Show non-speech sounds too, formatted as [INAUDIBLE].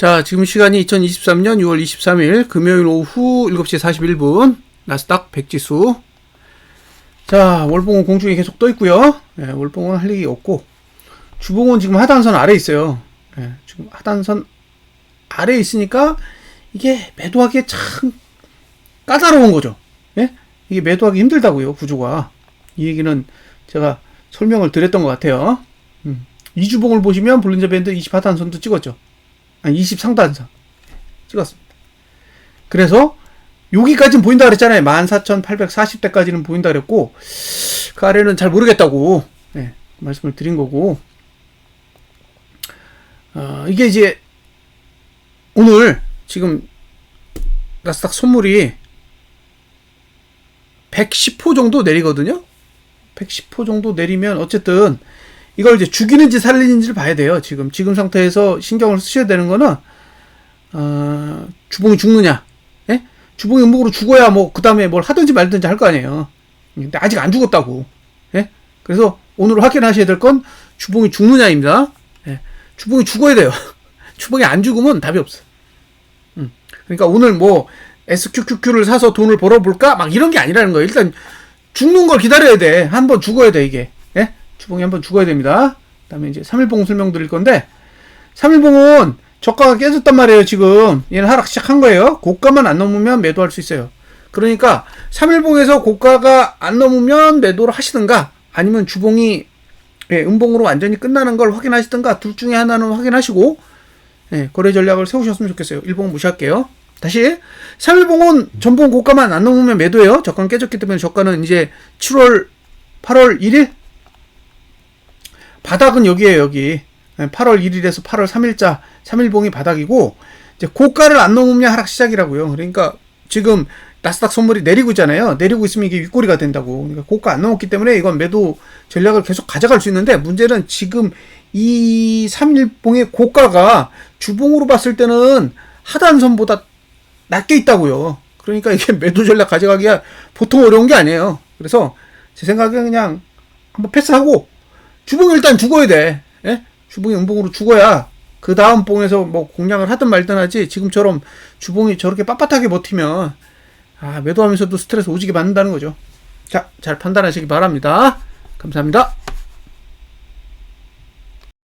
자, 지금 시간이 2023년 6월 23일 금요일 오후 7시 41분 나스닥 백지수 자, 월봉은 공중에 계속 떠 있고요. 예, 월봉은 할 일이 없고 주봉은 지금 하단선 아래 있어요. 예, 지금 하단선 아래 있으니까 이게 매도하기 참 까다로운 거죠. 예? 이게 매도하기 힘들다고요, 구조가. 이 얘기는 제가 설명을 드렸던 것 같아요. 음. 이주봉을 보시면 볼린저 밴드 20 하단선도 찍었죠. 아니 20 상단선 찍었습니다. 그래서 여기까지는 보인다 그랬잖아요. 14,840대까지는 보인다 그랬고 그 아래는 잘 모르겠다고 네, 말씀을 드린 거고 어, 이게 이제 오늘 지금 나스닥 선물이 110호 정도 내리거든요. 110호 정도 내리면 어쨌든 이걸 이제 죽이는지 살리는지를 봐야 돼요. 지금 지금 상태에서 신경을 쓰셔야 되는 거는 어, 주봉이 죽느냐, 예? 주봉이 음목으로 죽어야 뭐 그 다음에 뭘 하든지 말든지 할 거 아니에요. 근데 아직 안 죽었다고, 예? 그래서 오늘 확인하셔야 될 건 주봉이 죽느냐입니다. 예? 주봉이 죽어야 돼요. [LAUGHS] 주봉이 안 죽으면 답이 없어. 음. 그러니까 오늘 뭐 SQQQ를 사서 돈을 벌어볼까? 막 이런 게 아니라는 거예요. 일단 죽는 걸 기다려야 돼. 한번 죽어야 돼 이게. 예? 주봉이 한번 죽어야 됩니다. 그 다음에 이제 3일봉 설명 드릴 건데 3일봉은 저가가 깨졌단 말이에요. 지금 얘는 하락 시작한 거예요. 고가만 안 넘으면 매도할 수 있어요. 그러니까 3일봉에서 고가가 안 넘으면 매도를 하시든가 아니면 주봉이 예, 음봉으로 완전히 끝나는 걸 확인하시든가 둘 중에 하나는 확인하시고 예, 거래 전략을 세우셨으면 좋겠어요. 1봉 무시할게요. 다시 3일봉은 전봉 고가만 안 넘으면 매도해요. 저가는 깨졌기 때문에 저가는 이제 7월 8월 1일 바닥은 여기에요, 여기. 8월 1일에서 8월 3일자 3일봉이 바닥이고 이제 고가를 안 넘으면 하락 시작이라고요. 그러니까 지금 나스닥 선물이 내리고 있잖아요. 내리고 있으면 이게 윗꼬리가 된다고. 그러니까 고가 안 넘었기 때문에 이건 매도 전략을 계속 가져갈 수 있는데 문제는 지금 이 3일봉의 고가가 주봉으로 봤을 때는 하단선보다 낮게 있다고요. 그러니까 이게 [LAUGHS] 매도 전략 가져가기가 보통 어려운 게 아니에요. 그래서 제 생각에 그냥 한번 패스하고 주봉이 일단 죽어야 돼. 예? 주봉이 음봉으로 죽어야 그 다음 봉에서 뭐 공략을 하든 말든 하지 지금처럼 주봉이 저렇게 빳빳하게 버티면 아 매도하면서도 스트레스 오지게 받는다는 거죠. 자, 잘 판단하시기 바랍니다. 감사합니다.